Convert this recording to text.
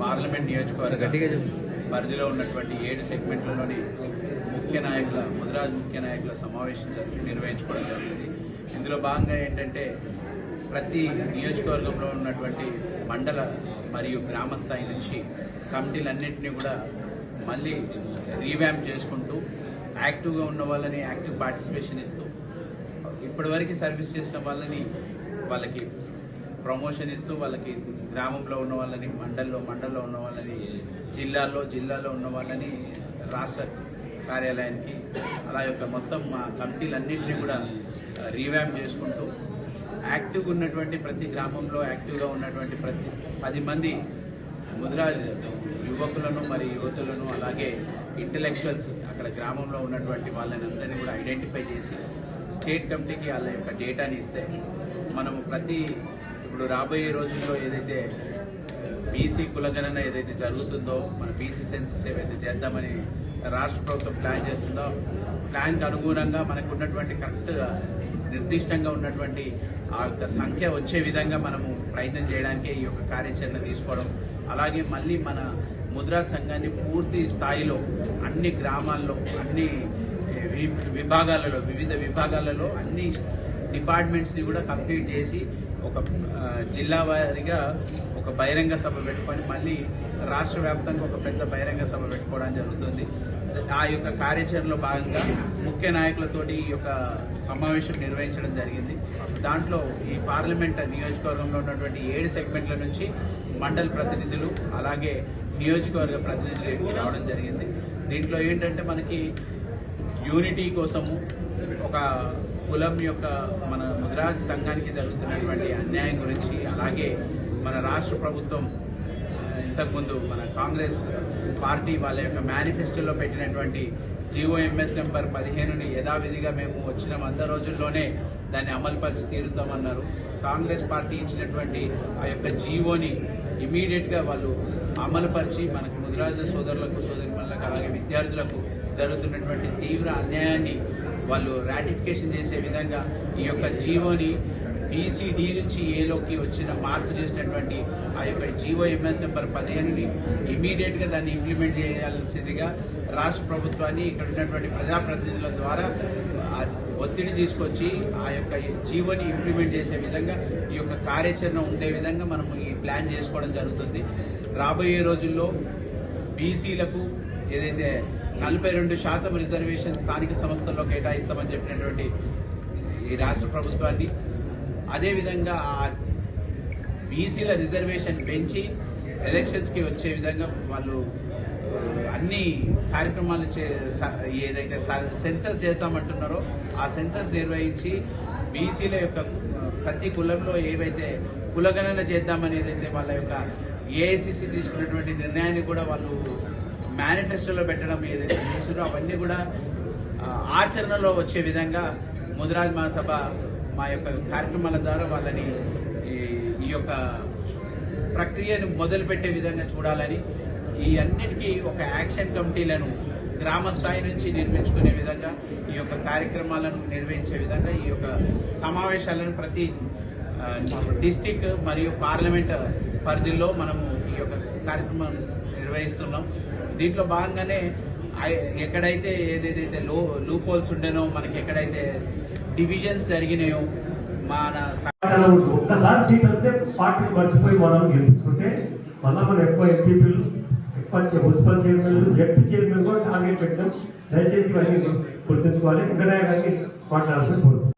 Parliament నియోజకవర్గ పరిధిలో ఉన్నటువంటి ఏడు సెగ్మెంట్లలోని ముఖ్య నాయకుల ముదిరాజ్ ముఖ్య నాయకుల సమావేశం జరిగి నిర్వహించుకోవడం జరిగింది. ఇందులో భాగంగా ఏంటంటే ప్రతి నియోజకవర్గంలో ఉన్నటువంటి మండల మరియు గ్రామ స్థాయి నుంచి కమిటీలన్నింటినీ కూడా మళ్ళీ రీవ్యాంప్ చేసుకుంటూ యాక్టివ్గా ఉన్న వాళ్ళని యాక్టివ్ పార్టిసిపేషన్ ఇస్తూ ఇప్పటివరకు సర్వీస్ చేసిన వాళ్ళని వాళ్ళకి ప్రమోషన్ ఇస్తూ వాళ్ళకి గ్రామంలో ఉన్న వాళ్ళని మండల్లో మండల్లో ఉన్న వాళ్ళని జిల్లాల్లో జిల్లాలో ఉన్న వాళ్ళని రాష్ట్ర కార్యాలయానికి అలా యొక్క మొత్తం మా కమిటీలన్నింటినీ కూడా రీవ్యామ్ చేసుకుంటూ యాక్టివ్గా ఉన్నటువంటి ప్రతి గ్రామంలో యాక్టివ్గా ఉన్నటువంటి ప్రతి పది మంది ముదిరాజ్ యువకులను మరియు యువతులను అలాగే ఇంటలెక్చువల్స్ అక్కడ గ్రామంలో ఉన్నటువంటి వాళ్ళని అందరినీ కూడా ఐడెంటిఫై చేసి స్టేట్ కమిటీకి వాళ్ళ యొక్క డేటాని ఇస్తే మనము ప్రతి ఇప్పుడు రాబోయే రోజుల్లో ఏదైతే బీసీ కులగణన ఏదైతే జరుగుతుందో మన బీసీ సెన్సెస్ ఏవైతే చేద్దామని రాష్ట్ర ప్రభుత్వం ప్లాన్ చేస్తుందో ప్లాన్కి అనుగుణంగా మనకు ఉన్నటువంటి కరెక్ట్గా నిర్దిష్టంగా ఉన్నటువంటి ఆ యొక్క సంఖ్య వచ్చే విధంగా మనము ప్రయత్నం చేయడానికి ఈ యొక్క కార్యాచరణ తీసుకోవడం అలాగే మళ్ళీ మన ముద్రా సంఘాన్ని పూర్తి స్థాయిలో అన్ని గ్రామాల్లో అన్ని వి- విభాగాలలో వివిధ విభాగాలలో అన్ని డిపార్ట్మెంట్స్ని కూడా కంప్లీట్ చేసి ఒక జిల్లా వారీగా ఒక బహిరంగ సభ పెట్టుకొని మళ్ళీ రాష్ట్ర వ్యాప్తంగా ఒక పెద్ద బహిరంగ సభ పెట్టుకోవడం జరుగుతుంది. ఆ యొక్క కార్యాచరణలో భాగంగా ముఖ్య నాయకులతోటి ఈ యొక్క సమావేశం నిర్వహించడం జరిగింది. దాంట్లో ఈ పార్లమెంట్ నియోజకవర్గంలో ఉన్నటువంటి ఏడు సెగ్మెంట్ల నుంచి మండల్ ప్రతినిధులు అలాగే నియోజకవర్గ ప్రతినిధులు రావడం జరిగింది. దీంట్లో ఏంటంటే మనకి యూనిటీ కోసము ఒక కులం యొక్క మన ముద్రాజ్ సంఘానికి జరుగుతున్నటువంటి అన్యాయం గురించి అలాగే మన రాష్ట్ర ప్రభుత్వం ఇంతకుముందు మన కాంగ్రెస్ పార్టీ వాళ్ళ యొక్క మేనిఫెస్టోలో పెట్టినటువంటి జీఓఎంఎస్ నెంబర్ పదిహేనుని యథావిధిగా మేము వచ్చిన వంద రోజుల్లోనే దాన్ని అమలుపరిచి తీరుతామన్నారు. కాంగ్రెస్ పార్టీ ఇచ్చినటువంటి ఆ యొక్క జీవోని ఇమీడియట్గా వాళ్ళు అమలుపరిచి మనకు ముదిరాజు సోదరులకు సోదరిమణులకు అలాగే విద్యార్థులకు జరుగుతున్నటువంటి తీవ్ర అన్యాయాన్ని వాళ్ళు రాటిఫికేషన్ చేసే విధంగా ఈ యొక్క జీవోని బీసీడీ నుంచి ఏలోకి వచ్చిన మార్పు చేసినటువంటి ఆ యొక్క జీవో ఎంఎస్ నెంబర్ పదిహేనుని ఇమీడియట్గా దాన్ని ఇంప్లిమెంట్ చేయాల్సిందిగా రాష్ట్ర ప్రభుత్వాన్ని ఇక్కడ ఉన్నటువంటి ప్రజాప్రతినిధుల ద్వారా ఒత్తిడి తీసుకొచ్చి ఆ యొక్క జీవోని ఇంప్లిమెంట్ చేసే విధంగా ఈ యొక్క కార్యాచరణ ఉండే విధంగా మనం ఈ ప్లాన్ చేసుకోవడం జరుగుతుంది. రాబోయే రోజుల్లో బీసీలకు ఏదైతే నలభై రెండు శాతం రిజర్వేషన్ స్థానిక సంస్థల్లో కేటాయిస్తామని చెప్పినటువంటి ఈ రాష్ట్ర ప్రభుత్వాన్ని. అదేవిధంగా ఆ బీసీల రిజర్వేషన్ పెంచి ఎలక్షన్స్కి వచ్చే విధంగా వాళ్ళు అన్ని కార్యక్రమాలు చే స- ఏదైతే సెన్సస్ చేస్తామంటున్నారో ఆ సెన్సస్ నిర్వహించి బీసీల యొక్క ప్రతి కులంలో ఏవైతే కులగణన చేద్దామని ఏదైతే వాళ్ళ యొక్క ఏఐసిసి తీసుకున్నటువంటి నిర్ణయాన్ని కూడా వాళ్ళు మేనిఫెస్టోలో పెట్టడం ఏదైతే చేసారో అవన్నీ కూడా ఆచరణలో వచ్చే విధంగా ముదిరాజ్ మహాసభ మా యొక్క కార్యక్రమాల ద్వారా వాళ్ళని ఈ- ఈ యొక్క ప్రక్రియను మొదలుపెట్టే విధంగా చూడాలని ఈ అన్నిటికీ ఒక యాక్షన్ కమిటీలను గ్రామ స్థాయి నుంచి నిర్మించుకునే విధంగా ఈ యొక్క కార్యక్రమాలను నిర్వహించే విధంగా ఈ యొక్క సమావేశాలను ప్రతి డిస్టిక్ మరియు పార్లమెంట్ పరిధిలో మనము ఈ యొక్క కార్యక్రమం నిర్వహిస్తున్నాం. దీంట్లో భాగంగానే ఐ- ఎక్కడైతే ఏదేదైతే లో లూప్ హోల్స్ ఉండేనో మనకి ఎక్కడైతే డివిజన్స్ జరిగినాయో మన ఒక్కసారి సీట్ వస్తే పార్టీ మర్చిపోయి మనం గెలిపించుకుంటే మళ్ళీ మనం ఎక్కువ ఎంపీపీలు ఎక్కువ మున్సిపల్ చైర్మన్ జడ్పీ చైర్మన్ కూడా టార్గెట్ పెట్టినాం దయచేసి ఇవన్నీ గుర్తుంచుకోవాలి. ఇంకా కానీ మాట్లాడాల్సిన కోరుతున్నాం